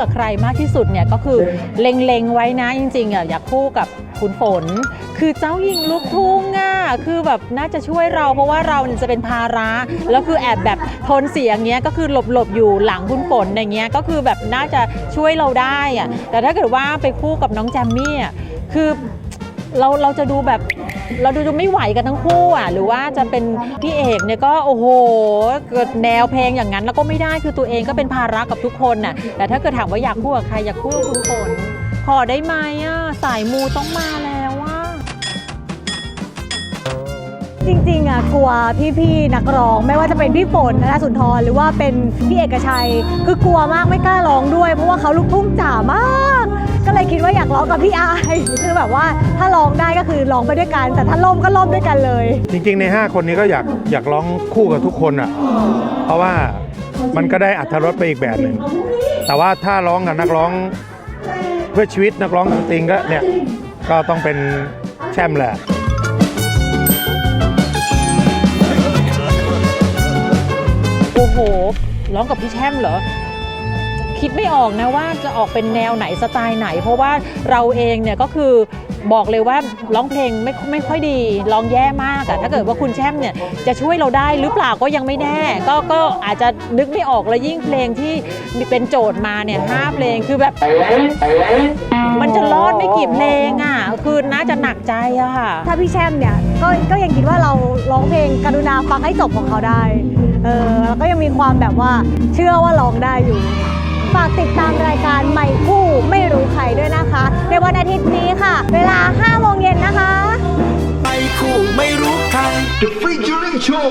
กับใครมากที่สุดเนี่ยก็คือเล็งๆไว้นะจริงๆอะอยากคู่กับคุณฝน คือเจ้าหญิงลูกทุ่งอะคือแบบน่าจะช่วยเราเพราะว่าเราเนี่ยจะเป็นภาระแล้วคือแอบแบบทนเสียงเงี้ยก็คือหลบๆอยู่หลังคุณฝนอย่างเงี้ยก็คือแบบน่าจะช่วยเราได้อะแต่ถ้าเกิดว่าไปคู่กับน้องแจมมี่อะคือเราเราจะดูแบบ เราดูจะไม่ไหวกันทั้งคู่อะหรือว่าจะเป็นพี่เอกเนี่ยก็โอ้โหเกิดแนวเพลงอย่างนั้นแล้วก็ไม่ได้คือตัวเองก็เป็นภาระกับทุกคนน่ะแต่ถ้าเกิดถามว่าอยากคู่กับใครอยากคู่กับคุณฝนขอได้ไหมอะสายมูต้องมาแล้วว่าจริงๆอะกลัวพี่ๆนักร้อง ไม่ว่าจะเป็นพี่ฝนธนสุนทรหรือว่าเป็นพี่เอกชัย คือกลัวมากไม่กล้าร้องด้วย เพราะว่าเขาลูกทุ่งจ๋ามาก ก็เลยคิดว่าอยากร้องกับพี่อายคือแบบว่าถ้าร้องได้ก็คือร้องไปด้วยกัน แต่ถ้าล่มก็ล่มด้วยกันเลย จริงๆใน 5 คนนี้ก็อยากอยากร้องคู่กับทุกคนอะ เพราะว่ามันก็ได้อัธรสไปอีกแบบหนึ่ง แต่ว่าถ้าร้องกับนักร้องเพื่อชีวิตนักร้องจริงๆก็เนี่ยก็ต้องเป็นแช่มแหละโอ้โหร้องกับพี่แช่มเหรอ คิดไม่ออกนะว่าจะออกเป็นแนวไหนสไตล์ไหน เพราะว่าเราเองเนี่ยก็คือบอกเลยว่าร้องเพลงไม่ไม่ค่อยดีร้องแย่มากอะถ้าเกิดว่าคุณแช่มเนี่ยจะช่วยเราได้หรือเปล่าก็ยังไม่แน่ ก็ก็อาจจะนึกไม่ออกแล้วยิ่งเพลงที่เป็นโจทย์มาเนี่ยห้าเพลงคือแบบ มันจะรอดไม่กี่เพลงอะคือน่าจะหนักใจอะค่ะ ถ้าพี่แช่มเนี่ยก็ก็ยังคิดว่าเราร้องเพลงกรุณาฟังให้จบของเขาได้ เออแล้วก็ยังมีความแบบว่าเชื่อว่าร้องได้อยู่ ฝากติดตามรายการใหม่คู่ไม่รู้ใครด้วยนะคะ ในวันอาทิตย์นี้ค่ะ เวลา5โมงเย็นนะคะ ไม่คู่ไม่รู้ใคร The featuring show